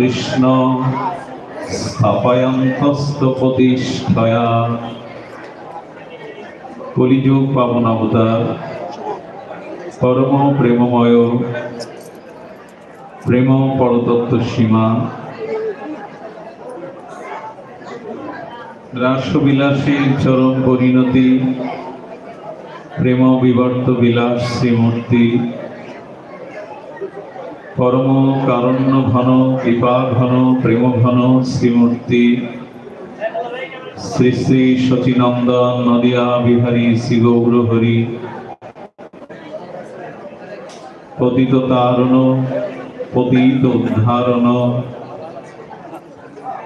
কৃষ্ণ স্থাপয়ন্তস্ত প্রতিষ্ঠায়া। কলিযুগ পাবন অবতার, পরম প্রেমময়, প্রেম পরতত্ত্ব সীমা। রাসবিলাসী চরম পরিণতি, প্রেম বিবর্ত বিলাস শ্রীমূর্তি। পরম কারণ্য ঘন কৃপা ঘন প্রেম ঘন শ্রীমূর্তি। শ্রী শ্রী শচীনন্দন নদিয়া বিহারী শ্রী গৌর হরি পতিত তারণ পতিত উদ্ধারণ।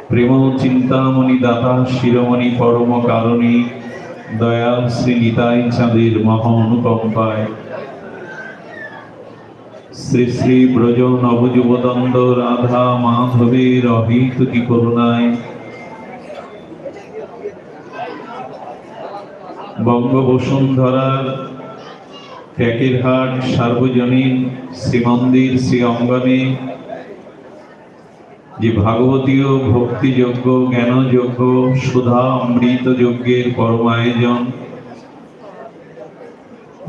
প্রেম চিন্তামণি দাতা, শিরোমণি পরম কারণী, দয়াল শ্রী নিতাই চাঁদের মহা অনুকম্পায় শ্রী শ্রী ব্রজ নবযুবদন্দ রাধা মাধবের অহিতুকি করুণায়। বঙ্গ বসুন্ধরার ট্যাকেরহাট সার্বজনীন শ্রীমন্দির শ্রী অঙ্গনে, যে ভাগবতীয় ভক্তিযোগ্য জ্ঞানযোগ্য সুধা অমৃত যজ্ঞের পরম আয়োজন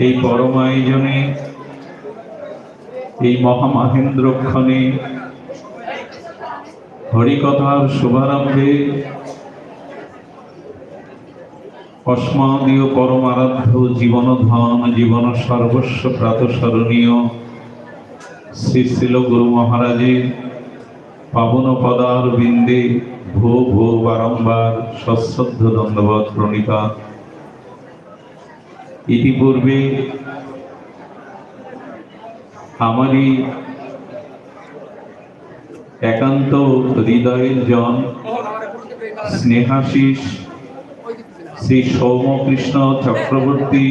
এই পরম আয়োজনে এই মহামাহেন্দ্রক্ষণে হরিকথার শুভারম্ভে অস্মাদীয় পরম আরাধ্য জীবন সর্বস্ব প্রাতঃস্মরণীয় শ্রী শিল গুরু মহারাজের পাবন পদার বিন্দে ভো ভো বারংবার সশ্রদ্ধ দণ্ডবত প্রণিতা। ইতিপূর্বে আমারই একান্ত হৃদয়ের জন স্নেহাশিস শ্রী সৌমকৃষ্ণ চক্রবর্তী।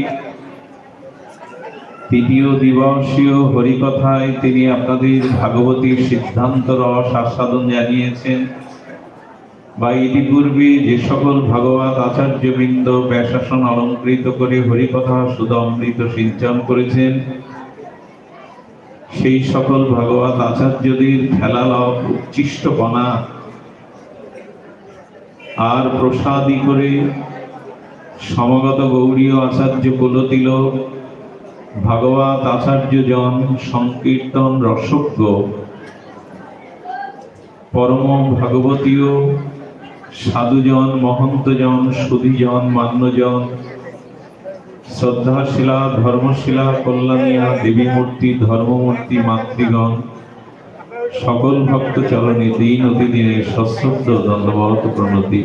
তৃতীয় দিবসীয় হরিকথায় তিনি আপনাদের ভাগবতীর সিদ্ধান্ত রস আস্বাদন জানিয়েছেন। বা ইতিপূর্বে যে সকল ভাগবত আচার্যবৃন্দ ব্যাসাসন অলঙ্কৃত করে হরিকথা অমৃত সিঞ্চন করেছেন। সেই সকল ভাগবত আচার্যদের খেলালভ উচ্ছিষ্টপনা আর প্রসাদী করে সমগত গৌরীয় আচার্য কুলতিলক ভাগবত আচার্যজন সংকীর্তন রসজ্ঞ, পরম ভাগবতীয় সাধুজন, মহন্তজন, সুধীজন, মান্যজন শ্রদ্ধাশীলা, ধর্মশীলা, কল্যাণিয়া দেবী মূর্তি ধর্মমূর্তি, মাতৃগণ, সকল ভক্ত চরণে দিন অতি দিনে সশ্রদ্ধ দণ্ডবত প্রণতি।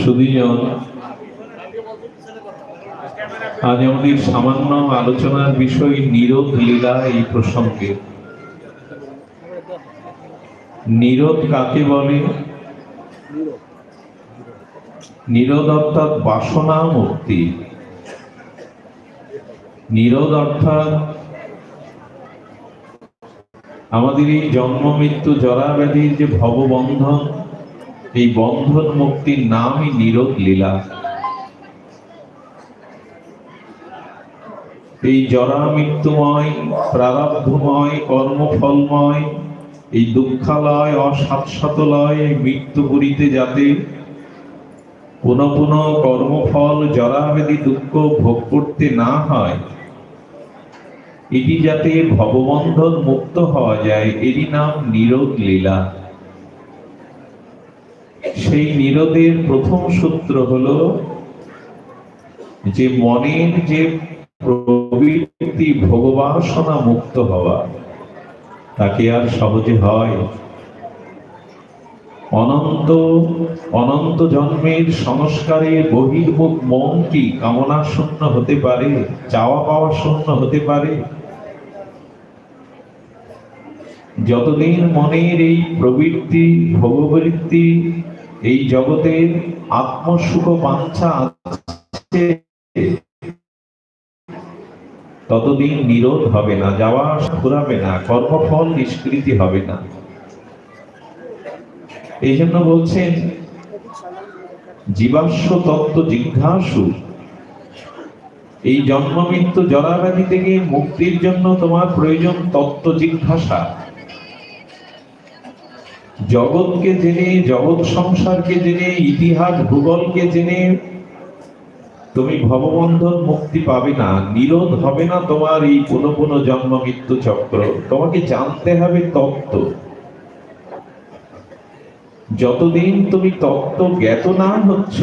সুধীজন, আজ আমাদের সামান্য আলোচনার বিষয় নিরোধ লীলা এই প্রসঙ্গে। নিরোধ কাকে বলে? নিরোধ অর্থাৎ বাসনা মুক্তি। নিরোধ অর্থাৎ আমাদের এই জন্ম, মৃত্যু, জরা ব্যাধির যে ভববন্ধন, এই বন্ধন মুক্তির নামই নিরোধ লীলা। এই জরা মৃত্যুময়, প্রারব্ধময়, কর্মফলময়, এই দুঃখালয় অসাৎসতলয় এই মৃত্যু পুরীতে যাতে পুনঃ কোনো কর্মফল জরাবেদি দুঃখ ভোগ করতে না হয়। এটি যাতে ভববন্ধন মুক্ত হওয়া যায়, এরই নাম নিরোধ লীলা। সেই নিরোধের প্রথম সূত্র হলো, যে মনের যে প্রবৃত্তি ভোগবাসনা মুক্ত হওয়া, তাকে আর সহজে হয় অনন্ত অনন্ত জন্মের সংস্কারে বহির্মুখ মন কি কামনা শূন্য হতে পারে, চাওয়া পাওয়া শূন্য হতে পারে? যতদিন মনের এই প্রবৃত্তি, ভোগবৃত্তি, এই জগতের আত্মসুখ বাঞ্ছা আছে, ততদিন নিরোধ হবে না, যাওয়া ঘুরাবে না, কর্মফল নিষ্কৃতি হবে না। এই জন্য বলছেন, জীবাশ্ম তত্ত্ব জিজ্ঞাসু। এই জন্ম মৃত্যু জরাব্যাধি থেকে মুক্তির জন্য তোমার প্রয়োজন তত্ত্ব জিজ্ঞাসা। জগৎকে জেনে, জগৎ সংসারকে জেনে, ইতিহাস, ভূগোলকে জেনে তুমি ভববন্ধন মুক্তি পাবে না, নিরোধ হবে না তোমার এই পুনঃ পুনঃ জন্ম মৃত্যু চক্র। তোমাকে জানতে হবে তত্ত্ব। যতদিন তুমি তত্ত্ব জ্ঞাত না হচ্ছ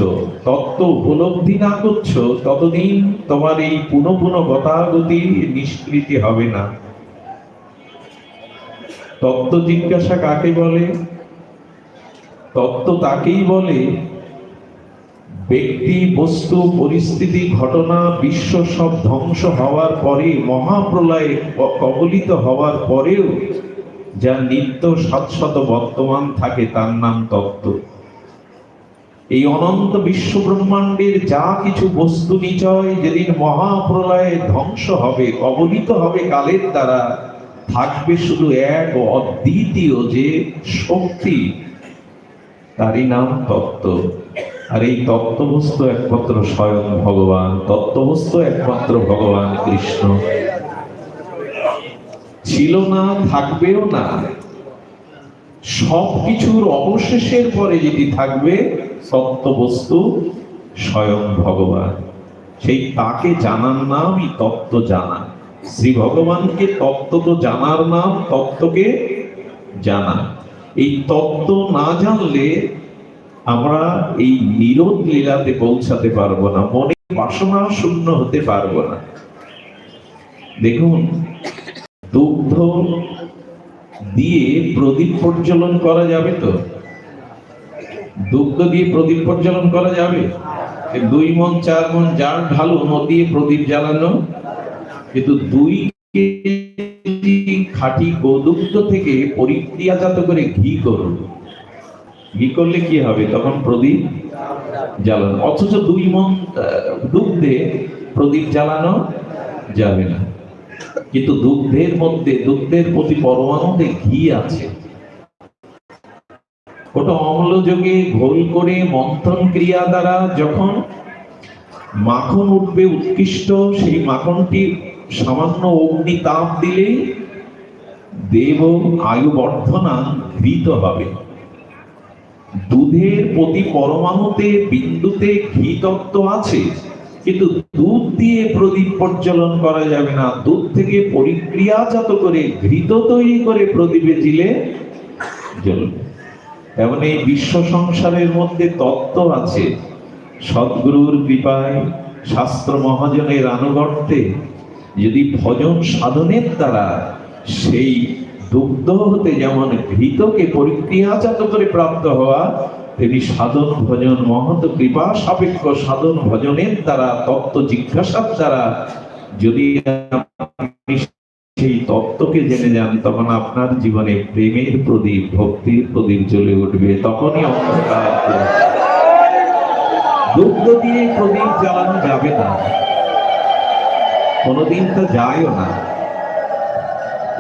তত্ত্ব উপলব্ধি না করছ, ততদিন তোমার এই পুনঃ পুনঃ গতাগতি নিষ্কৃতি হবে না। তত্ত্ব জিজ্ঞাসা কাকে বলে? তত্ত্ব তাকেই বলে, ব্যক্তি, বস্তু, পরিস্থিতি, ঘটনা, বিশ্ব সব ধ্বংস হওয়ার পরে, মহাপ্রলয়ে কবলিত হওয়ার পরেও যা নিত্য শাশ্বত বর্তমান থাকে, তার নাম তত্ত্ব এই অনন্ত বিশ্ব ব্রহ্মাণ্ডের যা কিছু বস্তু নিচয় যেদিন মহাপ্রলয়ে ধ্বংস হবে কবলিত হবে কালের দ্বারা, থাকবে শুধু এক অদ্বিতীয় যে শক্তি, তারই নাম তত্ত্ব আর এই তত্ত্ববস্তু একমাত্র স্বয়ং ভগবান তত্ত্ববস্তু একমাত্র ভগবান কৃষ্ণ। ছিল না, থাকবেও না। সব কিছুর অবশেষের পরে যেটি থাকবে, সত্যবস্তু স্বয়ং ভগবান। সেই তাকে জানার নামই তত্ত্ব জানা। শ্রী ভগবানকে তত্ত্ব তো জানার নাম তত্ত্বকে জানা। এই তত্ত্ব না জানলে আমরা এই নিরোধ লীলাতে পৌঁছাতে পারব না মনে বাসনা শূন্য হতে পারব না। দেখুন দিয়ে প্রদীপ প্রজ্বলন করা যাবে তো? দুগ্ধ দিয়ে প্রদীপ প্রজ্বলন করা যাবে? দুই মন, চার মন ঢালুন ও দিয়ে প্রদীপ জ্বালানো কিন্তু দুই খাঁটি গোদুগ্ধ থেকে পরিক্রিয়াজাত করে ঘি করুন। ঘি করলে কি হবে? তখন প্রদীপ জ্বালানো। অথচ দুই মন দুগ্ধে প্রদীপ জ্বালানো যাবে না। কিন্তু দুগ্ধের মধ্যে, দুগ্ধের প্রতি পরমাণুতে ঘি আছে। ওটা অম্লযোগে ঘোল করে মন্থন ক্রিয়া দ্বারা যখন মাখন উঠবে উৎকৃষ্ট, সেই মাখনটি সামান্য অগ্নি তাপ দিলে দেব আয়ু বর্ধনা ঘৃত হবে। দুধের প্রতি পরমাণুতে বিন্দুতে ঘি তত্ত্ব আছে। কিন্তু দুধ দিয়ে প্রদীপ প্রজ্বলন করা যাবে না। দুধ থেকে পরিক্রিয়াজাত করে ঘৃত তৈরি করে প্রদীপে দিলে জ্বলবে। এমন এই বিশ্ব সংসারের মধ্যে তত্ত্ব আছে। সদ্গুরুর কৃপায় শাস্ত্র মহাজনের আনুগত্যে যদি ভজন সাধনের দ্বারা সেই দুগ্ধ হতে যেমন ঘৃতকে পরিক্রিয়াজাত করে প্রাপ্ত হওয়া তেমনি সাধন ভজন মহৎ কৃপা, সাপেক্ষ সাধন ভজনের দ্বারা তত্ত্ব জিজ্ঞাসার দ্বারা যদি সেই তত্ত্বকে জেনে যান, তখন আপনার জীবনে প্রেমের প্রদীপ, ভক্তির প্রদীপ জ্বলে উঠবে। তখনই অন্ধকার দুগ্ধ দিয়ে প্রদীপ জ্বালানো যাবে না। কোনোদিন তো যায়ও না।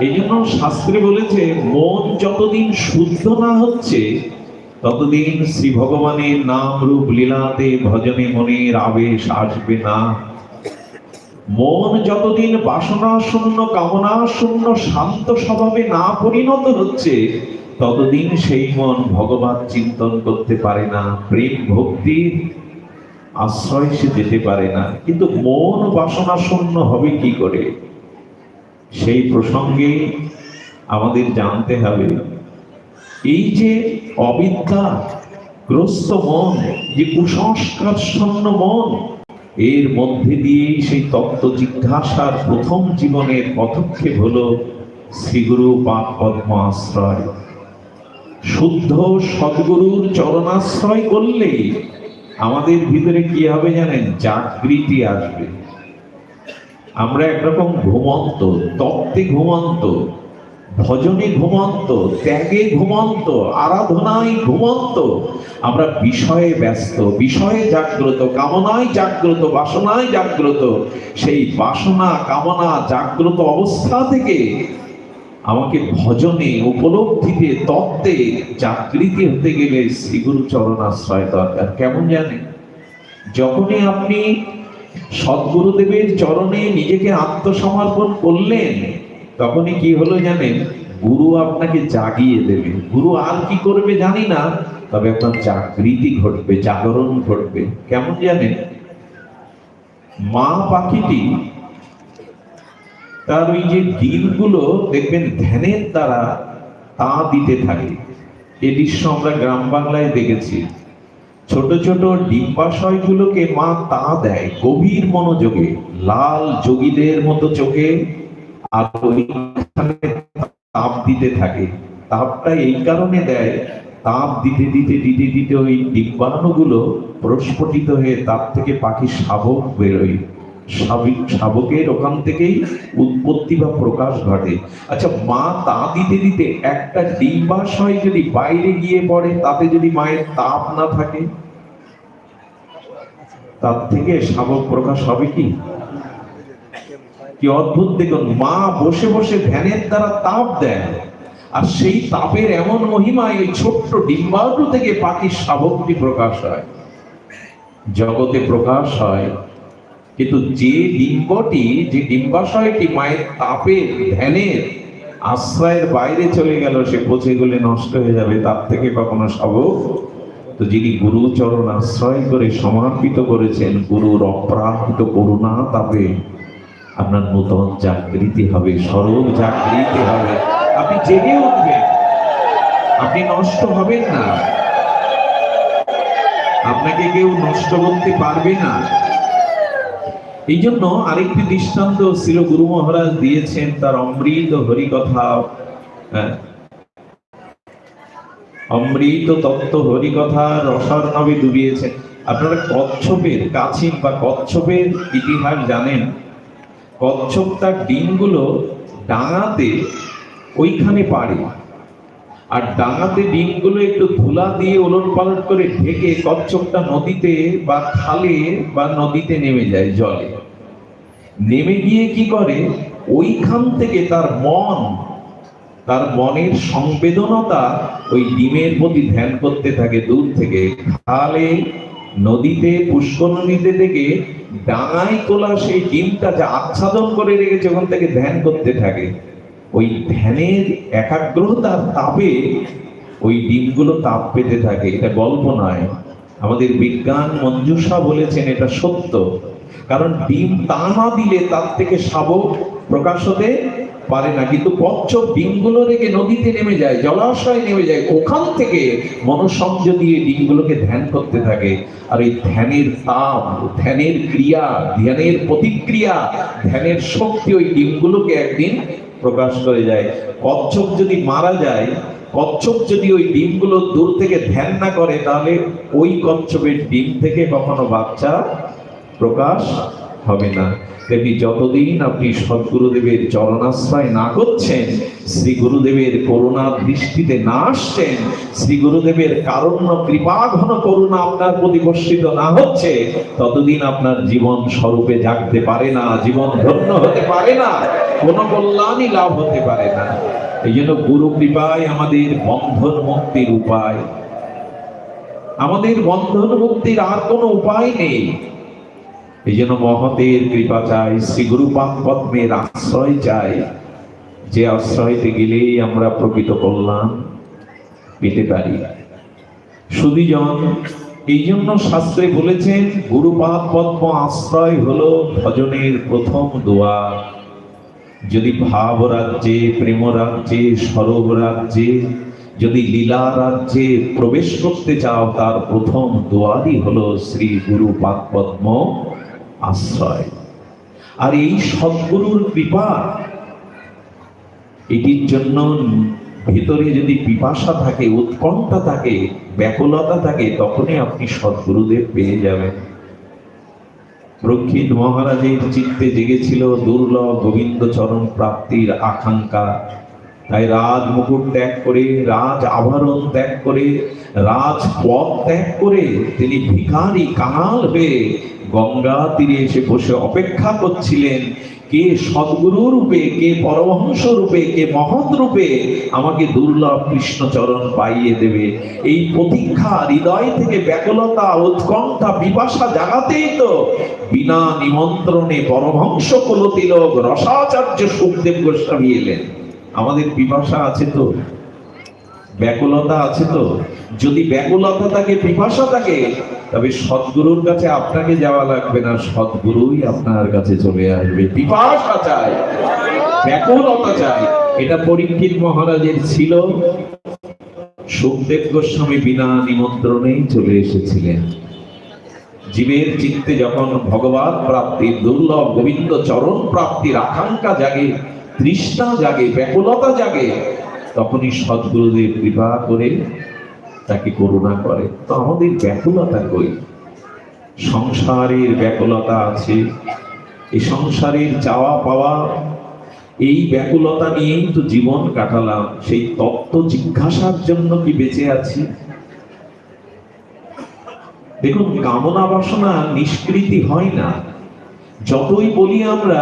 এই জন্য শাস্ত্রে বলেছে, মন যতদিন শুদ্ধ না হচ্ছে ততদিন শ্রী ভগবানের নাম রূপ লীলাতে ভজনে মনের আবেশ আসবে না। মন যতদিন বাসনা শূন্য, কামনা শূন্য শান্ত স্বভাবে না পরিণত হচ্ছে, ততদিন সেই মন ভগবান চিন্তন করতে পারে না, প্রেম ভক্তির আশ্রয় সে যেতে পারে না। কিন্তু মন বাসনা শূন্য হবে কি করে? সেই প্রসঙ্গে আমাদের জানতে হবে এই যে অবিদ্যা, গ্রস্ত মন, যে কুসংস্কার শূন্য মন, এর মধ্যে দিয়েই সেই তত্ত্ব জিজ্ঞাসার প্রথম জীবনের পদক্ষেপ হল শ্রীগুরু পাক পদ্ম আশ্রয়। শুদ্ধ সদ্গুরুর চরণাশ্রয় করলে আমাদের ভিতরে কি হবে জানেন? জাগৃতি আসবে। আমরা একরকম ঘুমন্ত, তত্ত্বে ঘুমন্ত ভজনে ঘুমন্ত, ত্যাগে ঘুমন্ত, আরাধনায় ঘুমন্ত। আমরা বিষয়ে ব্যস্ত, বিষয়ে জাগ্রত, কামনায় জাগ্রত, বাসনায় জাগ্রত। সেই বাসনা, কামনা, জাগ্রত অবস্থা থেকে আমাকে ভজনে, উপলব্ধিতে, তত্ত্বে জাগৃতি হতে গেলে শ্রীগুরু চরণ আশ্রয় দরকার। কেমন জানেন যখনই আপনি সদ্গুরুদেবের চরণে নিজেকে আত্মসমর্পণ করলেন তখনই কি হলো জানেন? গুরু আপনাকে জাগিয়ে দেবে। গুরু আর কি করবে জানি না, তবে আপনার জাগৃতি ঘটবে, জাগরণ ঘটবে। কেমন জানেন? মা পাখিটি তার ওই যে ডিমগুলো, দেখবেন ধ্যানের দ্বারা তা দিতে থাকে। এ দৃশ্য আমরা গ্রাম বাংলায় দেখেছি। ছোট ছোট ডিম্বাশয়গুলোকে মা তা দেয় গভীর মনোযোগে, লাল যোগীদের মতো চোখে। আর ওইখানে তাপ দিতে থাকে। তাপটা এই কারণে দেয়, তাপ দিতে দিতে দিতে দিতে ওই ডিম্বাণুগুলো প্রস্ফুটিত হয়ে তার থেকে পাখি শাবক বেরোয়। শাবিক শাবকের ওখান থেকেই উৎপত্তি বা প্রকাশ ঘটে। আচ্ছা মা তা দিতে দিতে একটা ডিম্বাশয় যদি বাইরে গিয়ে পড়ে, তাতে যদি মায়ের তাপ না থাকে? তার থেকে শাবক প্রকাশ হবে কি? কি অদ্ভুত দেখুন, মা বসে বসে ধ্যানের দ্বারা তাপ দেন। আর সেই তাপের এমন মহিমায় এই ছোট্ট ডিম্বাণু থেকে পাখির শাবকটি প্রকাশ হয়। জগতে প্রকাশ হয়, কিন্তু যে ডিম্বটি, যে ডিম্বাশয়টি মায়ের তাপের, ধ্যানের আশ্রয়ের বাইরে চলে গেল, সে পচে গলে নষ্ট হয়ে যাবে, তার থেকে কখনো শাবক? তো যিনি গুরু চরণ আশ্রয় করে সমর্পিত করেছেন, গুরুর অপ্রাকৃত করুণা তাপে আপনার নূতন জাগৃতি হবে সরল জাগৃতি হবে। আপনি জেগে উঠবেন। আপনি নষ্ট হবেন না। আপনাকে কেউ নষ্ট করতে পারবে না। এই জন্য আরেকটি দৃষ্টান্ত ছিল গুরু মহারাজ দিয়েছেন তার অমৃত হরিকথা। হ্যাঁ, অমৃত তত্ত্ব হরিকথা রসার্ণবে ডুবিয়েছেন। আপনারা কচ্ছপের কাছিম বা কচ্ছপের ইতিহাস জানেন। কচ্ছপ তার ডিমগুলো ডাঙাতে ওইখানে পারে আর ডাঙাতে ডিমগুলো একটু ধুলা দিয়ে ওলট পালট করে ঢেকে কচ্ছপটা নদীতে বা খালে বা নদীতে নেমে যায় জলে। নেমে গিয়ে কি করে? ওইখান থেকে তার মন, তার মনের সংবেদনতা ওই ডিমের প্রতি ধ্যান করতে থাকে দূর থেকে। খালে নদীতে পুষ্ক নদীতে থেকে ডাঙায় তোলা সেই ডিমটা যা আচ্ছাদন করে রেখেছে, ওখান থেকে ধ্যান করতে থাকে। ওই ধ্যানের একাগ্রতার তাপে ওই ডিমগুলো তাপ পেতে থাকে। এটা গল্প নয়। আমাদের বিজ্ঞান মঞ্জুষা বলেছেন, এটা সত্য। কারণ ডিম তা না দিলে তার থেকে শাবক প্রকাশ হতে পারে না। কিন্তু কচ্ছপ ডিমগুলো রেখে নদীতে নেমে যায়, জলাশয়ে নেমে যায়, ওখান থেকে মনসংযোগ দিয়ে ডিমগুলোকে ধ্যান করতে থাকে। আর এই ধ্যানের তাপ, ধ্যানের ক্রিয়া, ধ্যানের প্রতিক্রিয়া, ধ্যানের শক্তি ওই ডিমগুলোকে একদিন প্রকাশ করে যায়। কচ্ছপ যদি মারা যায়, কচ্ছপ যদি ওই ডিমগুলো দূর থেকে ধ্যান না করে, তাহলে ওই কচ্ছপের ডিম থেকে কখনো বাচ্চা প্রকাশ হবে না। তেমনি যতদিন আপনি সদ্গুরুদেবের চরণাশ্রয় না করছেন শ্রী গুরুদেবের করুণা দৃষ্টিতে না আসছেন শ্রী গুরুদেবের কারণ্য কৃপা ঘন করুণা আপনার প্রতি বর্ষিত না হচ্ছে, ততদিন আপনার জীবন স্বরূপে জাগতে পারে না, জীবন ধন্য হতে পারে না, কোনো কল্যাণই লাভ হতে পারে না। এই জন্য গুরু কৃপায় আমাদের বন্ধন মুক্তির উপায়। আমাদের বন্ধন মুক্তির আর কোনো উপায় নেই। এই জন্য মহতের কৃপা চাই শ্রী গুরু পাক পদ্মের আশ্রয় চাই। যে আশ্রয়তে গেলেই আমরা প্রকৃত কল্যাণ পেতে পারি। সুদীজন এই জন্য শাস্ত্রে বলেছেন, গুরুপাদ পদ্ম আশ্রয় হলো ভজনের প্রথম দোয়ার। যদি ভাব রাজ্যে প্রেম রাজ্যে সরব রাজ্যে যদি লীলা রাজ্যে প্রবেশ করতে চাও, তার প্রথম দোয়ারই হলো শ্রী গুরু পাদ পদ্ম। আশ্রয়। আর এই সদ্গুরুর কৃপা, এটির জন্য ভেতরে যদি পিপাসা থাকে, উৎকণ্ঠা থাকে, ব্যাকুলতা থাকে, তখনই আপনি সদ্গুরুদেব পেয়ে যাবেন। রক্ষিত মহারাজের চিত্তে জেগেছিল দুর্লভ গোবিন্দ চরণ প্রাপ্তির আকাঙ্ক্ষা। তাই রাজ মুকুট ত্যাগ করে, রাজ আভরণ ত্যাগ করে রাজ পদ ত্যাগ করে তিনি ভিখারি কাঙাল হয়ে গঙ্গা তীরে এসে বসে অপেক্ষা করছিলেন, কে সদ্গুরু রূপে, কে পরমহংস রূপে, কে মহৎ রূপে আমাকে দুর্লভ কৃষ্ণচরণ পাইয়ে দেবে। এই প্রতীক্ষা হৃদয় থেকে ব্যাকুলতা, উৎকণ্ঠা, বিপাশা জাগাতেই তো বিনা নিমন্ত্রণে পরমহংস কুলতিলক, রসাচার্য সুখদেব গোস্বামী এলেন। আমাদের পিপাসা আছে তো? ব্যাকুলতা আছে তো? যদি ব্যাকুলতা থাকে, পিপাসা থাকে, তবে সদ্গুরুর কাছে আপনাকে যাওয়া লাগবে না, সদ্গুরুই আপনার কাছে চলে আসবে। পিপাসা চাই, ব্যাকুলতা চাই। এটা পরীক্ষিত মহারাজের ছিল। সুখদেব গোস্বামী বিনা নিমন্ত্রণেই চলে এসেছিলেন। জীবের চিত্তে যখন ভগবান প্রাপ্তির দুর্লভ গোবিন্দ চরণ প্রাপ্তির আকাঙ্ক্ষা জাগে, তৃষ্ণা জাগে, ব্যাকুলতা জাগে তখনই সদ্গুরুদেব কৃপা করে তাকে করুণা করে। তো আমাদের ব্যাকুলতা কই? সংসারের ব্যাকুলতা আছে। এই সংসারের চাওয়া পাওয়া, এই ব্যাকুলতা নিয়েই তো জীবন কাটালাম। সেই তত্ত্ব জিজ্ঞাসার জন্য কি বেঁচে আছি? দেখুন, কামনা বাসনা নিষ্কৃতি হয় না। যতই বলি আমরা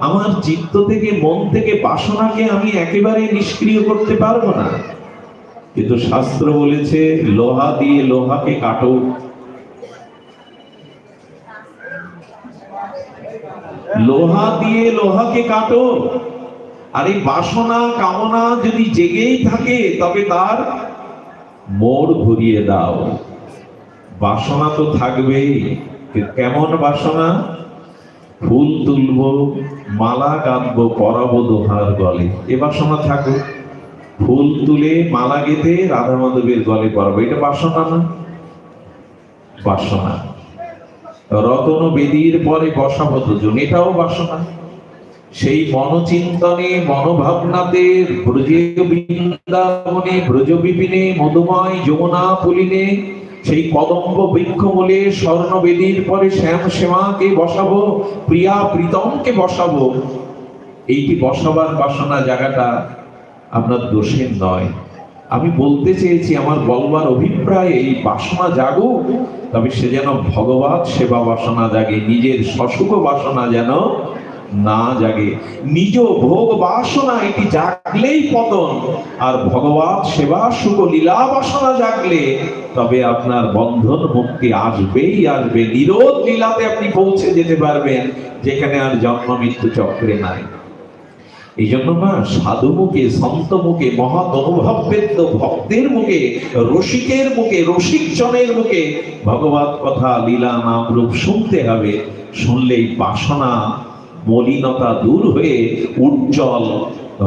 আমার চিত্ত থেকে, মন থেকে বাসনাকে আমি একেবারে নিষ্ক্রিয় করতে পারব না। কিন্তু শাস্ত্র বলেছে, লোহা দিয়ে লোহাকে কাটো। লোহা দিয়ে লোহাকে কাটো। আর এই বাসনা, কামনা যদি জেগেই থাকে, তবে তার মোড় ঘুরিয়ে দাও। বাসনা তো থাকবেই কেমন বাসনা? ফুল তুলবো, মালা গাঁথবো পরাবো দোহার গলে। এ বাসনা থাকুক ফুল তুলে মালা গেঁথে রাধা মাধবের গলে পরাবো। এটা বাসনা না? বাসনা। রতন বেদির পরে বসাবো দুজন এটাও বাসনা। সেই মনচিন্তনে, মনোভাবনাতে, ব্রজ বৃন্দাবনে, ব্রজ বিপিনে, মধুময় যমুনা পুলিনে সেই কদম্ব বৃক্ষ মূলে স্বর্ণ বেদির পরে শ্যাম শ্যামাকে বসাবো, প্রিয়া প্রীতমকে বসাবো। এইটি বসাবার বাসনা জায়গাটা আপনার দোষের নয়। আমি বলতে চেয়েছি, আমার বলবার অভিপ্রায় এই বাসনা জাগুক, তবে সে যেন ভগবত সেবা বাসনা জাগে, নিজের সসুখ বাসনা যেন না জাগে। নিজ ভোগ বাসনা এটি জাগলেই পতন। আর ভগবত সেবা, সুখ, লীলা, বাসনা জাগলে তবে আপনার বন্ধন মুক্তি আসবেই আসবে। নিরোধ লীলাতে আপনি পৌঁছে যেতে পারবেন, যেখানে আর জন্ম মৃত্যু চক্রে নাই। এই জন্য না সাধু মুখে, সন্ত মুখে মহৎ অনুভববেদ্য ভক্তের মুখে, রসিকের মুখে, রসিক জনের মুখে ভগবত কথা, লীলা নাম রূপ শুনতে হবে। শুনলেই বাসনা মলিনতা দূর হয়ে উজ্জ্বল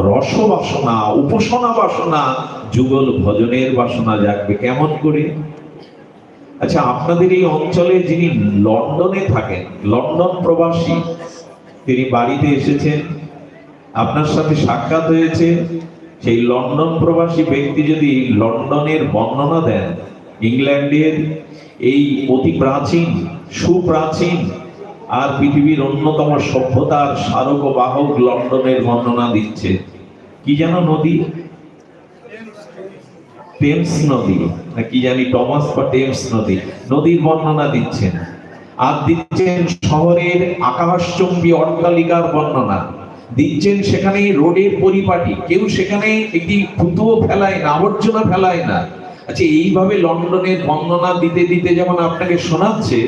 রস বাসনা উপাসনা বাসনা, যুগল ভজনের বাসনা জাগবে। কেমন করে? আচ্ছা আপনাদের এই অঞ্চলে যিনি লন্ডনে থাকেন, লন্ডন প্রবাসী, তিনি বাড়িতে এসেছেন, আপনার সাথে সাক্ষাৎ হয়েছে। সেই লন্ডন প্রবাসী ব্যক্তি যদি লন্ডনের বর্ণনা দেন, ইংল্যান্ডের এই অতি প্রাচীন, সুপ্রাচীন আর পৃথিবীর অন্যতম সভ্যতার স্মারক বাহক লন্ডনের বর্ণনা দিচ্ছে। কি যেন নদী? টেমস নদী, না কি জানি, টমাস বা টেমস নদী, নদীর বর্ণনা দিচ্ছেন। আর দিচ্ছেন শহরের আকাশচম্বী অট্টালিকার বর্ণনা। দিচ্ছেন সেখানে রোডের পরিপাটি। কেউ সেখানে একটি ফুতুও ফেলায় না, আবর্জনা ফেলায় না। আচ্ছা এইভাবে লন্ডনের বর্ণনা দিতে দিতে যেমন আপনাকে শোনাচ্ছে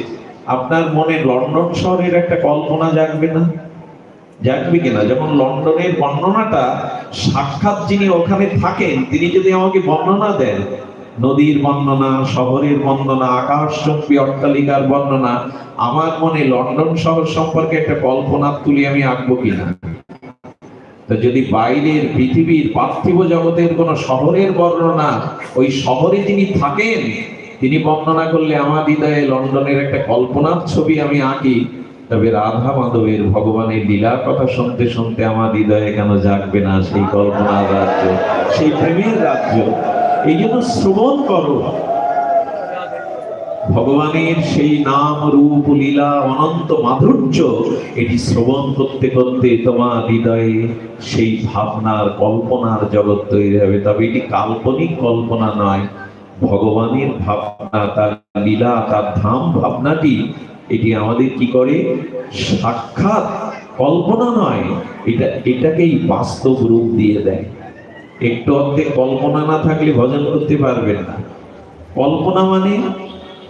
আপনার মনে লন্ডন শহরের একটা কল্পনা জাগবে না? জাগবে কিনা? যেমন লন্ডনের বর্ণনাটা সাক্ষাৎ যিনি ওখানে থাকেন, তিনি যদি আমাকে বর্ণনা দেন, নদীর বর্ণনা, শহরের বর্ণনা আকাশচম্বী অট্টালিকার বর্ণনা, আমার মনে লন্ডন শহর সম্পর্কে একটা কল্পনা তুলি আমি আঁকবো কিনা? তো যদি বাইরের পৃথিবীর পার্থিব জগতের কোন শহরের বর্ণনা, ওই শহরে যিনি থাকেন তিনি বর্ণনা করলে আমার হৃদয়ে লন্ডনের একটা কল্পনার ছবি আমি আঁকি। তবে রাধা মাধবের ভগবানের লীলার কথা শুনতে শুনতে আমার হৃদয়ে কেন জাগবে না সেই কল্পনার রাজ্য, সেই প্রেমের রাজ্য? এই জন্য শ্রবণ করো। ভগবানের সেই নাম, রূপ, লীলা, অনন্ত মাধুর্য, এটি শ্রবণ করতে করতে তোমার হৃদয়ে সেই ভাবনার কল্পনার জগৎ তৈরি হবে। তবে এটি কাল্পনিক কল্পনা নয় ভগবানের ভাবনা, তার লীলা, তার ধাম ভাবনাটি, এটি আমাদের কি করে? সাক্ষাৎ, কল্পনা নয়, এটা, এটাকেই বাস্তব রূপ দিয়ে দেয়। একটু অর্ধেক কল্পনা না থাকলে ভজন করতে পারবেন না। কল্পনা মানে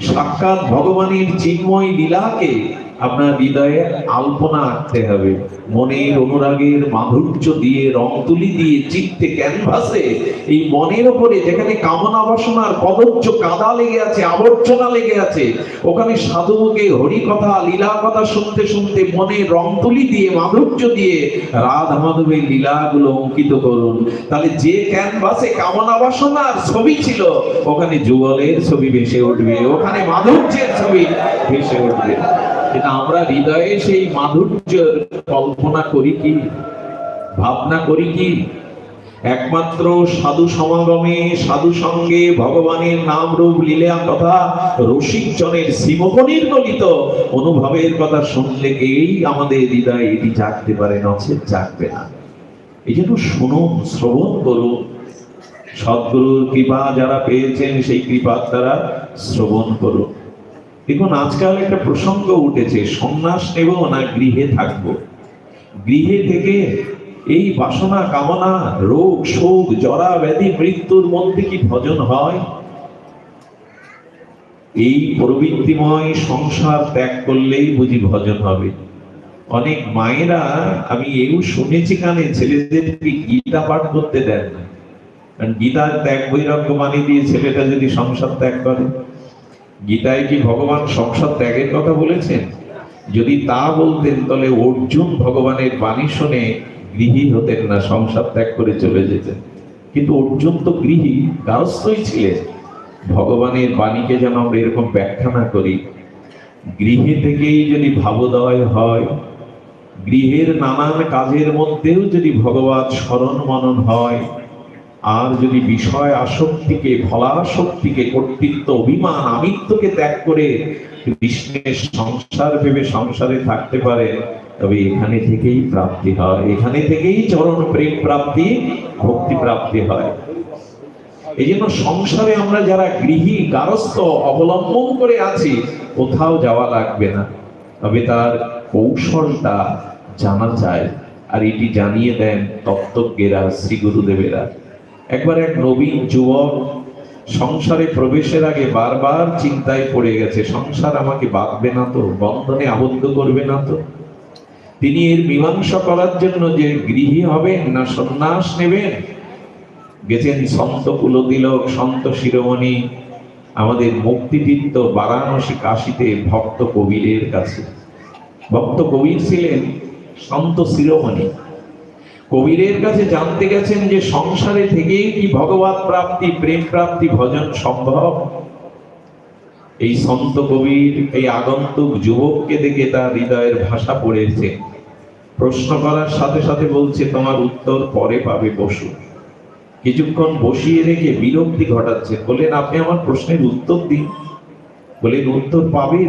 সাক্ষাৎ ভগবানের চিন্ময় লীলাকে আপনার হৃদয়ে আলপনা আঁকতে হবে। মনের অনুরাগের মাধুর্য দিয়ে, রং তুলি দিয়ে, চিত্তে ক্যানভাসে এই মনের ওপরে যেখানে কামনা বাসনার কদর্য কাদা লেগে আছে, আবর্জনা লেগে আছে, ওখানে সাধুকে হরি কথা লীলা কথা শুনতে শুনতে মনে রং তুলি দিয়ে, মাধুর্য দিয়ে রাধা মাধবের লীলাগুলো অঙ্কিত করুন। তাহলে যে ক্যানভাসে কামনা বাসনার ছবি ছিল, ওখানে যুগলের ছবি ভেসে উঠবে, ওখানে মাধুর্যের ছবি ভেসে উঠবে। কিন্তু আমরা হৃদয়ে সেই মাধুর্যের কল্পনা করি কি? ভাবনা করি কি? একমাত্র সাধু সমাগমে, সাধু সঙ্গে ভগবানের নাম রূপ লীলা কথা রসিক জনের শ্রীমোহনীর গলিত অনুভবের কথা শুনলে এই আমাদের হৃদয়ে এটি জাগতে পারে, নচেত জাগবে না। এই জন্য শুনুন, শ্রবণ করুন। সদ্গুরুর কৃপা যারা পেয়েছেন, সেই কৃপার দ্বারা শ্রবণ করুন। দেখুন, আজকাল একটা প্রসঙ্গ উঠেছে, সন্ন্যাস নেব না গৃহে থাকব। গৃহে থেকে এই বাসনা, কামনা, রোগ, শোক, জরা, ব্যাধি, মৃত্যুর মধ্যে কি ভজন হয়? এই প্রবৃত্তিময় সংসার ত্যাগ করলেই বুঝি ভজন হবে। অনেক মায়েরা, আমি এও শুনেছি কানে ছেলেদেরকে গীতা পাঠ করতে দেন না? কারণ গীতার ত্যাগ বৈরাগ্য মানে দিয়ে ছেলেটা যদি সংসার ত্যাগ করে। গীতায় কি ভগবান সংসার ত্যাগের কথা বলেছেন? যদি তা বলতেন, তাহলে অর্জুন ভগবানের বাণী শুনে গৃহী হতেন না, সংসার ত্যাগ করে চলে যেতেন। কিন্তু অর্জুন তো গৃহী গারস্থই ছিলেন। ভগবানের বাণীকে যেন আমরা এরকম ব্যাখ্যা না করি, গৃহে থেকেই যদি ভাবোদয় হয়, গৃহের নানান কাজের মধ্যেও যদি ভগবান স্মরণ মনন হয় আর যদি বিষয় আসক্তিকে ফলাশক্তিকে কর্তৃত্ব, অভিমান, আমিত্বকে ত্যাগ করে কৃষ্ণের সংসার ভেবে সংসারে থাকতে পারে, তবে এখানে থেকেই প্রাপ্তি হয়। এখানে থেকেই চরণ প্রেম প্রাপ্তি, ভক্তি প্রাপ্তি হয়। এই জন্য সংসারে আমরা যারা গৃহী, গারস্থ, অবলম্বন করে আছি, কোথাও যাওয়া লাগবে না। তবে তার কৌশলটা জানা যায়। আর এটি জানিয়ে দেন তত্ত্বজ্ঞেরা শ্রী গুরুদেবেরা একবার এক নবীন যুবক সংসারে প্রবেশের আগে বারবার চিন্তায় পড়ে গেছে, সংসার আমাকে বাঁধবে না তো? বন্ধনে আবদ্ধ করবে না তো? তিনি এর মীমাংসা করার জন্য যে গৃহী হবেন না সন্ন্যাস নেবেন? গেছেন সন্ত কুলতিলক, সন্ত শিরোমণি, আমাদের মুক্তিতীর্থ বারাণসী কাশীতে ভক্ত কবিরের কাছে। ভক্ত কবির ছিলেন সন্ত শিরোমণি। কবিরের কাছে জানতে গেছেন যে সংসারে থেকেই কি ভগবত প্রাপ্তি, প্রেম প্রাপ্তি, ভজন সম্ভব? এই সন্ত কবির, এই আগন্তুক যুবককে দেখে তার হৃদয়ের ভাষা পড়েছে। প্রশ্ন করার সাথে সাথে বলছে, তোমার উত্তর পরে পাবে বসু। কিছুক্ষণ বসিয়ে রেখে বিরক্তি ঘটাচ্ছে। বললেন, আপনি আমার প্রশ্নের উত্তর দিন। বলেন উত্তর পাবেন